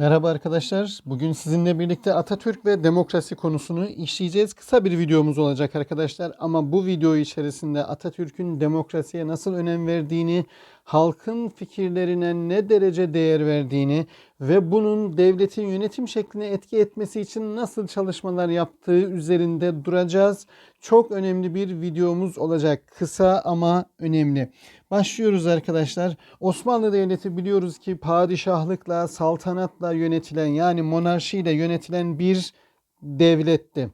Merhaba arkadaşlar. Bugün sizinle birlikte Atatürk ve demokrasi konusunu işleyeceğiz. Kısa bir videomuz olacak arkadaşlar ama bu video içerisinde Atatürk'ün demokrasiye nasıl önem verdiğini, halkın fikirlerine ne derece değer verdiğini ve bunun devletin yönetim şekline etki etmesi için nasıl çalışmalar yaptığı üzerinde duracağız. Çok önemli bir videomuz olacak. Kısa ama önemli. Başlıyoruz arkadaşlar. Osmanlı Devleti biliyoruz ki padişahlıkla, saltanatla yönetilen yani monarşiyle yönetilen bir devletti.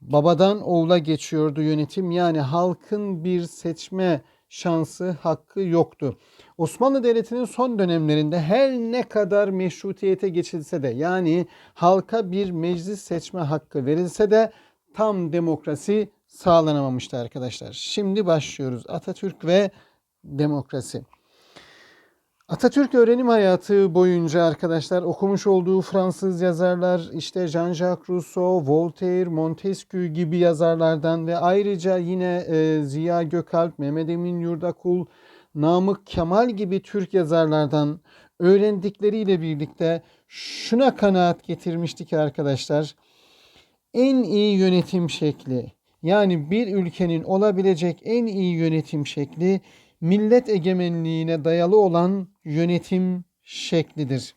Babadan oğula geçiyordu yönetim. Yani halkın bir seçme şansı, hakkı yoktu. Osmanlı Devleti'nin son dönemlerinde her ne kadar meşrutiyete geçilse de yani halka bir meclis seçme hakkı verilse de tam demokrasi sağlanamamıştı arkadaşlar. Şimdi başlıyoruz. Atatürk ve demokrasi. Atatürk öğrenim hayatı boyunca arkadaşlar okumuş olduğu Fransız yazarlar işte Jean-Jacques Rousseau, Voltaire, Montesquieu gibi yazarlardan ve ayrıca yine e, Ziya Gökalp, Mehmet Emin Yurdakul, Namık Kemal gibi Türk yazarlardan öğrendikleriyle birlikte şuna kanaat getirmişti ki arkadaşlar en iyi yönetim şekli yani bir ülkenin olabilecek en iyi yönetim şekli millet egemenliğine dayalı olan yönetim şeklidir.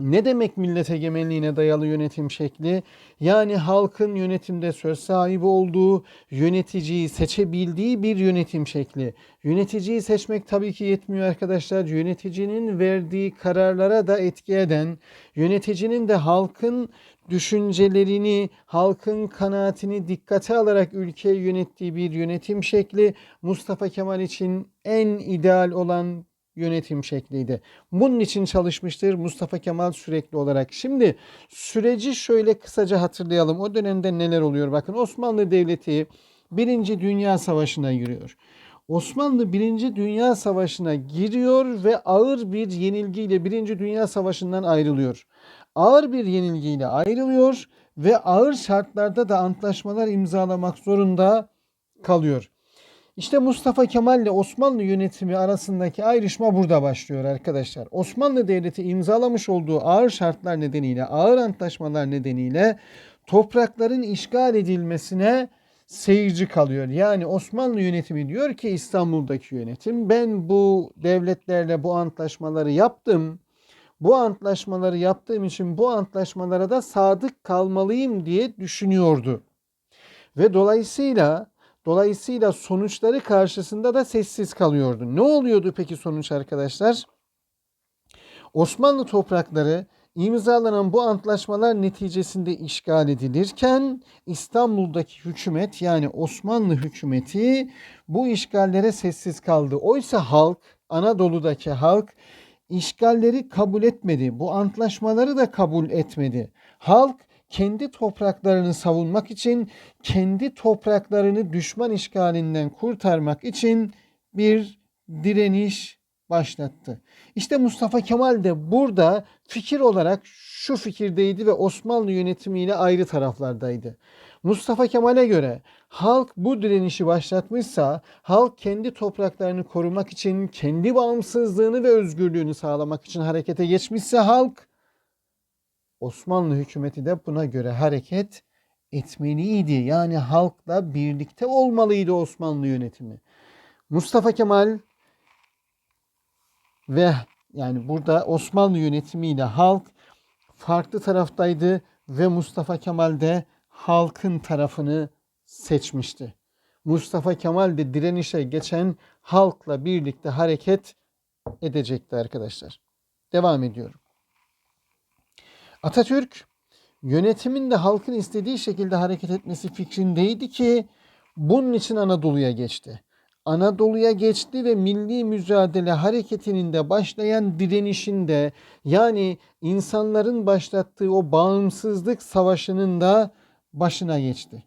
Ne demek millet egemenliğine dayalı yönetim şekli? Yani halkın yönetimde söz sahibi olduğu, yöneticiyi seçebildiği bir yönetim şekli. Yöneticiyi seçmek tabii ki yetmiyor arkadaşlar. Yöneticinin verdiği kararlara da etki eden, yöneticinin de halkın düşüncelerini, halkın kanaatini dikkate alarak ülkeyi yönettiği bir yönetim şekli Mustafa Kemal için en ideal olan yönetim şekliydi. Bunun için çalışmıştır Mustafa Kemal sürekli olarak. Şimdi süreci şöyle kısaca hatırlayalım. O dönemde neler oluyor? Bakın Osmanlı Devleti Birinci Dünya Savaşı'na giriyor. Osmanlı Birinci Dünya Savaşı'na giriyor ve ağır bir yenilgiyle Birinci Dünya Savaşı'ndan ayrılıyor. Ağır bir yenilgiyle ayrılıyor ve ağır şartlarda da antlaşmalar imzalamak zorunda kalıyor. İşte Mustafa Kemal ile Osmanlı yönetimi arasındaki ayrışma burada başlıyor arkadaşlar. Osmanlı Devleti imzalamış olduğu ağır şartlar nedeniyle, ağır antlaşmalar nedeniyle toprakların işgal edilmesine seyirci kalıyor. Yani Osmanlı yönetimi diyor ki İstanbul'daki yönetim ben bu devletlerle bu antlaşmaları yaptım. Bu antlaşmaları yaptığım için bu antlaşmalara da sadık kalmalıyım diye düşünüyordu. Ve dolayısıyla Dolayısıyla sonuçları karşısında da sessiz kalıyordu. Ne oluyordu peki sonuç arkadaşlar? Osmanlı toprakları imzalanan bu antlaşmalar neticesinde işgal edilirken İstanbul'daki hükümet yani Osmanlı hükümeti bu işgallere sessiz kaldı. Oysa halk, Anadolu'daki halk işgalleri kabul etmedi. Bu antlaşmaları da kabul etmedi. Halk kendi topraklarını savunmak için, kendi topraklarını düşman işgalinden kurtarmak için bir direniş başlattı. İşte Mustafa Kemal de burada fikir olarak şu fikirdeydi ve Osmanlı yönetimiyle ayrı taraflardaydı. Mustafa Kemal'e göre halk bu direnişi başlatmışsa, halk kendi topraklarını korumak için, kendi bağımsızlığını ve özgürlüğünü sağlamak için harekete geçmişse halk Osmanlı hükümeti de buna göre hareket etmeliydi. Yani halkla birlikte olmalıydı Osmanlı yönetimi. Mustafa Kemal ve yani burada Osmanlı yönetimiyle halk farklı taraftaydı ve Mustafa Kemal de halkın tarafını seçmişti. Mustafa Kemal de direnişe geçen halkla birlikte hareket edecekti arkadaşlar. Devam ediyorum. Atatürk yönetimin de halkın istediği şekilde hareket etmesi fikrindeydi ki bunun için Anadolu'ya geçti. Anadolu'ya geçti ve milli mücadele hareketinin de başlayan direnişinde yani insanların başlattığı o bağımsızlık savaşının da başına geçti.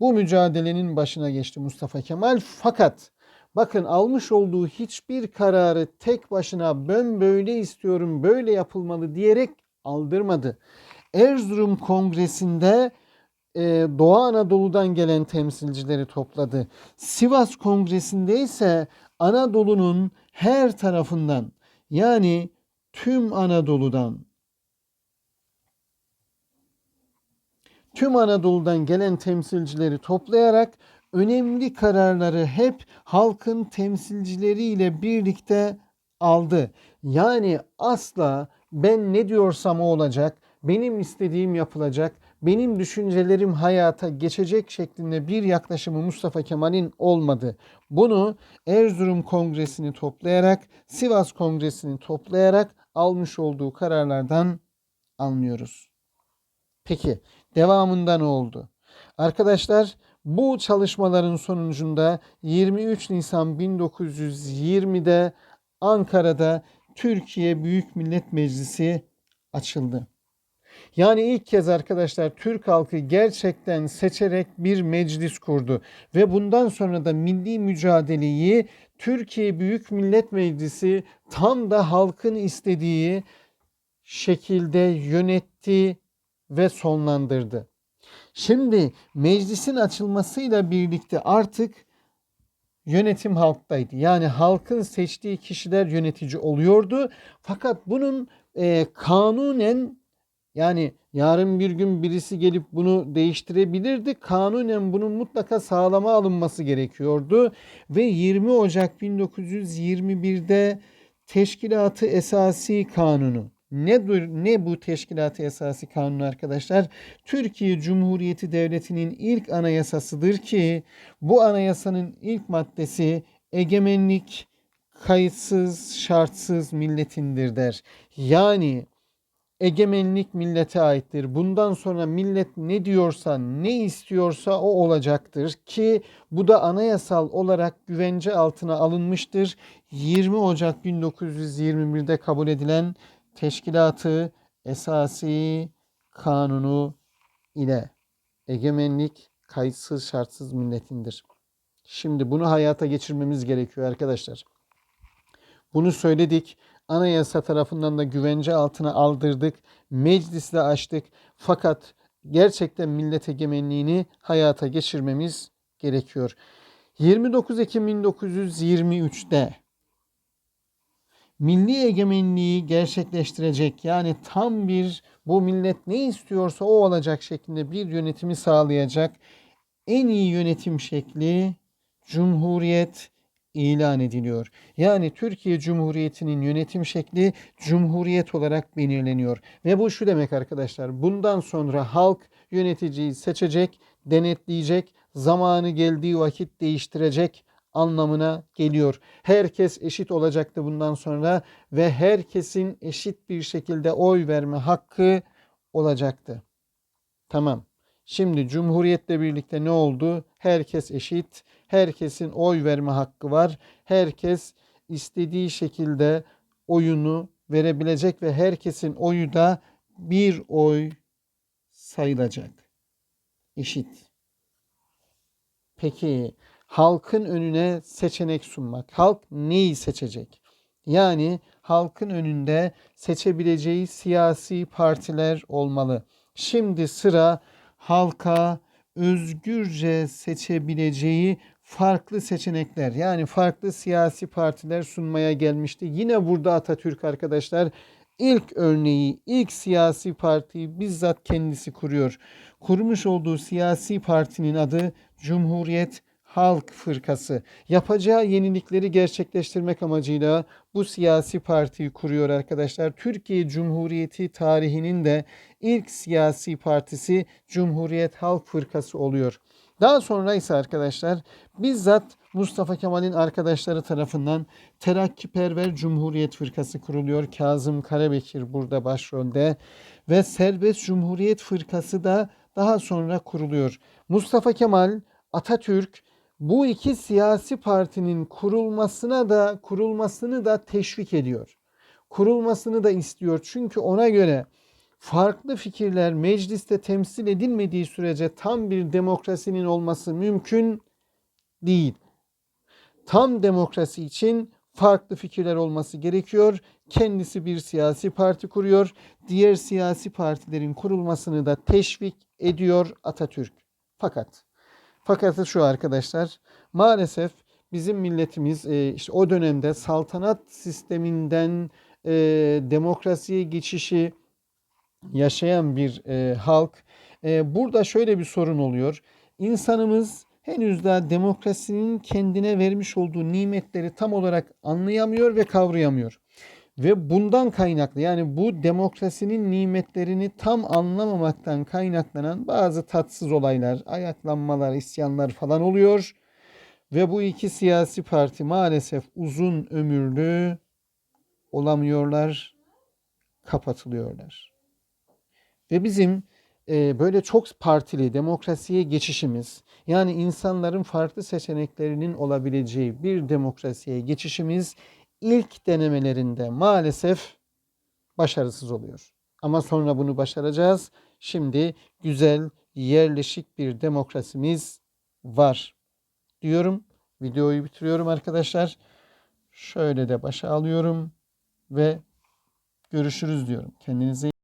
Bu mücadelenin başına geçti Mustafa Kemal fakat bakın almış olduğu hiçbir kararı tek başına ben böyle istiyorum böyle yapılmalı diyerek aldırmadı. Erzurum Kongresi'nde e, Doğu Anadolu'dan gelen temsilcileri topladı. Sivas Kongresi'nde ise Anadolu'nun her tarafından yani tüm Anadolu'dan tüm Anadolu'dan gelen temsilcileri toplayarak önemli kararları hep halkın temsilcileriyle birlikte aldı. Yani asla ben ne diyorsam o olacak, benim istediğim yapılacak, benim düşüncelerim hayata geçecek şeklinde bir yaklaşımı Mustafa Kemal'in olmadı. Bunu Erzurum Kongresi'ni toplayarak, Sivas Kongresi'ni toplayarak almış olduğu kararlardan anlıyoruz. Peki devamında ne oldu? Arkadaşlar bu çalışmaların sonucunda 23 Nisan 1920'de Ankara'da Türkiye Büyük Millet Meclisi açıldı. Yani ilk kez arkadaşlar Türk halkı gerçekten seçerek bir meclis kurdu ve bundan sonra da milli mücadeleyi Türkiye Büyük Millet Meclisi tam da halkın istediği şekilde yönetti ve sonlandırdı. Şimdi meclisin açılmasıyla birlikte artık yönetim halktaydı. Yani halkın seçtiği kişiler yönetici oluyordu. Fakat bunun e, kanunen yani yarın bir gün birisi gelip bunu değiştirebilirdi. Kanunen bunun mutlaka sağlama alınması gerekiyordu. Ve 20 Ocak 1921'de Teşkilatı Esasi Kanunu ne, ne bu Teşkilatı Esası Kanunu arkadaşlar? Türkiye Cumhuriyeti Devleti'nin ilk anayasasıdır ki bu anayasanın ilk maddesi egemenlik kayıtsız şartsız milletindir der. Yani egemenlik millete aittir. Bundan sonra millet ne diyorsa, ne istiyorsa o olacaktır ki bu da anayasal olarak güvence altına alınmıştır. 20 Ocak 1921'de kabul edilen Teşkilatı Esasi Kanunu ile egemenlik kayıtsız şartsız milletindir. Şimdi bunu hayata geçirmemiz gerekiyor arkadaşlar. Bunu söyledik. Anayasa tarafından da güvence altına aldırdık. Meclisle açtık. Fakat gerçekten millet egemenliğini hayata geçirmemiz gerekiyor. 29 Ekim 1923'te milli egemenliği gerçekleştirecek yani tam bir bu millet ne istiyorsa o olacak şeklinde bir yönetimi sağlayacak en iyi yönetim şekli Cumhuriyet ilan ediliyor. Yani Türkiye Cumhuriyeti'nin yönetim şekli Cumhuriyet olarak belirleniyor. Ve bu şu demek arkadaşlar. Bundan sonra halk yöneticiyi seçecek, denetleyecek, zamanı geldiği vakit değiştirecek anlamına geliyor. Herkes eşit olacaktı bundan sonra ve herkesin eşit bir şekilde oy verme hakkı olacaktı. Tamam. Şimdi Cumhuriyetle birlikte ne oldu? Herkes eşit. Herkesin oy verme hakkı var. Herkes istediği şekilde oyunu verebilecek ve herkesin oyu da bir oy sayılacak. Eşit. Peki halkın önüne seçenek sunmak. Halk neyi seçecek? Yani halkın önünde seçebileceği siyasi partiler olmalı. Şimdi sıra halka özgürce seçebileceği farklı seçenekler yani farklı siyasi partiler sunmaya gelmişti. Yine burada Atatürk arkadaşlar ilk örneği, ilk siyasi partiyi bizzat kendisi kuruyor. Kurmuş olduğu siyasi partinin adı Cumhuriyet Halk Fırkası yapacağı yenilikleri gerçekleştirmek amacıyla bu siyasi partiyi kuruyor arkadaşlar. Türkiye Cumhuriyeti tarihinin de ilk siyasi partisi Cumhuriyet Halk Fırkası oluyor. Daha sonra ise arkadaşlar bizzat Mustafa Kemal'in arkadaşları tarafından Terakkiperver Cumhuriyet Fırkası kuruluyor. Kazım Karabekir burada başrolde ve Serbest Cumhuriyet Fırkası da daha sonra kuruluyor. Mustafa Kemal, Atatürk bu iki siyasi partinin kurulmasına da kurulmasını da teşvik ediyor. Kurulmasını da istiyor. Çünkü ona göre farklı fikirler mecliste temsil edilmediği sürece tam bir demokrasinin olması mümkün değil. Tam demokrasi için farklı fikirler olması gerekiyor. Kendisi bir siyasi parti kuruyor. Diğer siyasi partilerin kurulmasını da teşvik ediyor Atatürk. Fakat fakat şu arkadaşlar maalesef bizim milletimiz e, işte o dönemde saltanat sisteminden e, demokrasiye geçişi yaşayan bir e, halk burada şöyle bir sorun oluyor. İnsanımız henüz daha demokrasinin kendine vermiş olduğu nimetleri tam olarak anlayamıyor ve kavrayamıyor. Ve bundan kaynaklı yani bu demokrasinin nimetlerini tam anlamamaktan kaynaklanan bazı tatsız olaylar, ayaklanmalar, isyanlar falan oluyor. Ve bu iki siyasi parti maalesef uzun ömürlü olamıyorlar, kapatılıyorlar. Ve bizim e, böyle çok partili demokrasiye geçişimiz, yani insanların farklı seçeneklerinin olabileceği bir demokrasiye geçişimiz ilk denemelerinde maalesef başarısız oluyor. Ama sonra bunu başaracağız. Şimdi güzel, yerleşik bir demokrasimiz var diyorum. Videoyu bitiriyorum arkadaşlar. Şöyle de başa alıyorum ve görüşürüz diyorum. Kendinize